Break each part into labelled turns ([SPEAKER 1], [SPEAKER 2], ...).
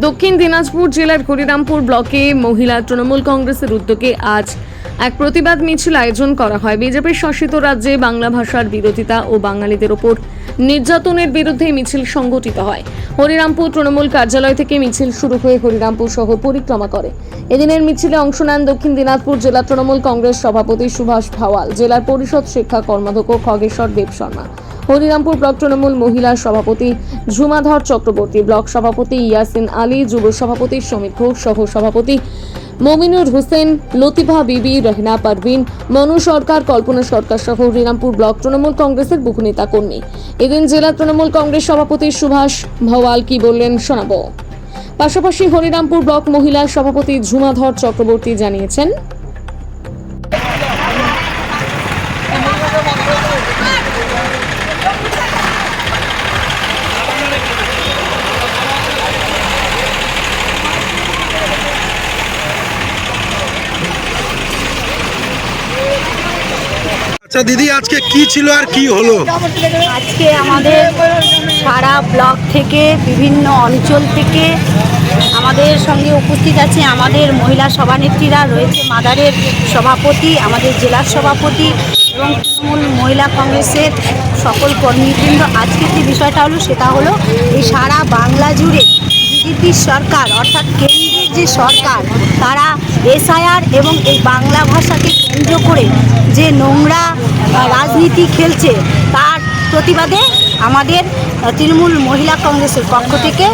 [SPEAKER 1] দক্ষিণ দিনাজপুর জেলার হরিরামপুর ব্লকে মহিলা তৃণমূল কংগ্রেসের উদ্যোগে আজ এক প্রতিবাদ মিছিল আয়োজন করা হয়। বিজেপির শাসিত রাজ্যে বাংলা ভাষার বিরোধিতা ও বাঙালিদের ওপর নির্যাতনের বিরুদ্ধে মিছিল সংগঠিত হয়। হরিরামপুর তৃণমূল কার্যালয় থেকে মিছিল শুরু হয়ে হরিরামপুর শহর পরিক্রমা করে। এদিনের মিছিলে অংশ নেন দক্ষিণ দিনাজপুর জেলা তৃণমূল কংগ্রেস সভাপতি সুভাষ ভাওয়াল, জেলার পরিষদ শিক্ষা কর্মাধ্যক্ষ খগেশ্বর দেব শর্মা। হরিরামপুর ব্লক তৃণমূল মহিলা সভাপতি ঝুমাধর চক্রবর্তী, ব্লক সভাপতি ইয়াসিন আলী, যুব সভাপতি সমীর ঘোষ, সহ সভাপতি মমিনুর হোসেন, লতিফা বিবি, রহনা পারভিন, মনু সরকার, কল্পনা সরকার সহ হরিরামপুর ব্লক তৃণমূল কংগ্রেসের বহু নেতা কর্মী। এদিন জেলা তৃণমূল কংগ্রেস সভাপতি সুভাষ ভওয়াল কি বললেন শোনাবো। পাশাপাশি হরিরামপুর ব্লক মহিলা সভাপতি ঝুমাধর চক্রবর্তী জানিয়েছেন
[SPEAKER 2] আচ্ছা দিদি, আজকে কি ছিল আর কি হলো?
[SPEAKER 3] আজকে আমাদের সারা ব্লক থেকে বিভিন্ন অঞ্চল থেকে আমাদের সঙ্গে উপস্থিত আছে আমাদের মহিলা সভানেত্রীরা, রয়েছে মাদারের সভাপতি, আমাদের জেলার সভাপতি এবং তৃণমূল মহিলা কংগ্রেসের সকল কর্মীবৃন্দ। আজকে যে বিষয়টা হলো, সেটা হলো এই সারা বাংলা জুড়ে বিজেপির সরকার, অর্থাৎ কেন্দ্রের যে সরকার তারা এসআইআর এবং এই বাংলা ভাষাকে কেন্দ্র করে যে নোংরা রাজনীতি খেলছে তার প্রতিবাদে আমাদের তৃণমূল মহিলা কংগ্রেসের পক্ষ থেকে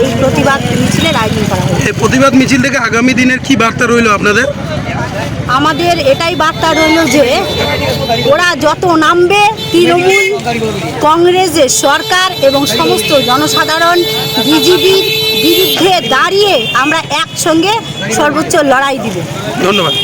[SPEAKER 3] এই প্রতিবাদ মিছিলের আয়োজন করা হয়েছে।
[SPEAKER 2] এই প্রতিবাদ মিছিল থেকে আগামী দিনের কি বার্তা রইল আপনাদের?
[SPEAKER 3] আমাদের এটাই বার্তা রইল যে ওরা যত নামবে তৃণমূল কংগ্রেসের সরকার এবং সমস্ত জনসাধারণ বিজেপির বিরুদ্ধে দাঁড়িয়ে আমরা একসঙ্গে সর্বোচ্চ লড়াই দিব।
[SPEAKER 2] ধন্যবাদ।